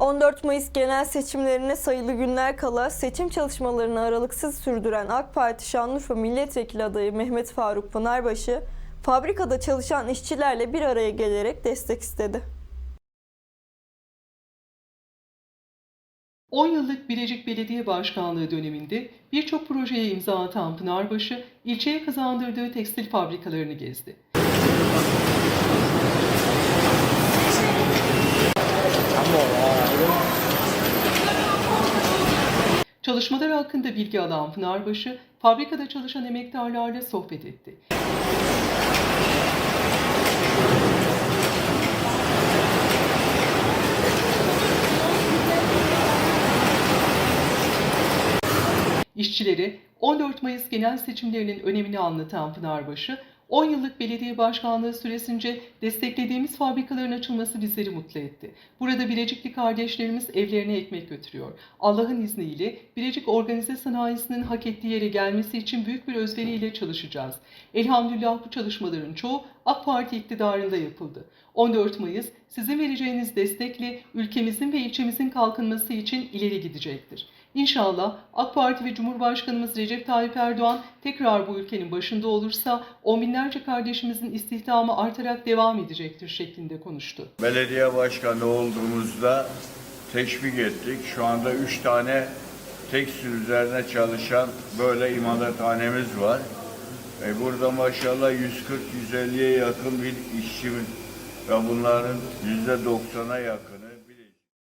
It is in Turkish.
14 Mayıs genel seçimlerine sayılı günler kala seçim çalışmalarını aralıksız sürdüren AK Parti Şanlıurfa Milletvekili adayı Mehmet Faruk Pınarbaşı, fabrikada çalışan işçilerle bir araya gelerek destek istedi. 10 yıllık Bilecik Belediye Başkanlığı döneminde birçok projeye imza atan Pınarbaşı, ilçeye kazandırdığı tekstil fabrikalarını gezdi. Çalışmalar hakkında bilgi alan Pınarbaşı, fabrikada çalışan emektarlarla sohbet etti. İşçilere 14 Mayıs genel seçimlerinin önemini anlatan Pınarbaşı, 10 yıllık belediye başkanlığı süresince desteklediğimiz fabrikaların açılması bizleri mutlu etti. Burada Bilecikli kardeşlerimiz evlerine ekmek götürüyor. Allah'ın izniyle Bilecik organize sanayisinin hak ettiği yere gelmesi için büyük bir özveriyle çalışacağız. Elhamdülillah bu çalışmaların çoğu AK Parti iktidarında yapıldı. 14 Mayıs sizin vereceğiniz destekle ülkemizin ve ilçemizin kalkınması için ileri gidecektir. İnşallah AK Parti ve Cumhurbaşkanımız Recep Tayyip Erdoğan tekrar bu ülkenin başında olursa on binlerce kardeşimizin istihdamı artarak devam edecektir şeklinde konuştu. Belediye başkanı olduğumuzda teşvik ettik. Şu anda üç tane tekstil üzerine çalışan böyle imalathanemiz var. E burada maşallah 140-150'ye yakın bir işçimiz ve bunların %90'a yakın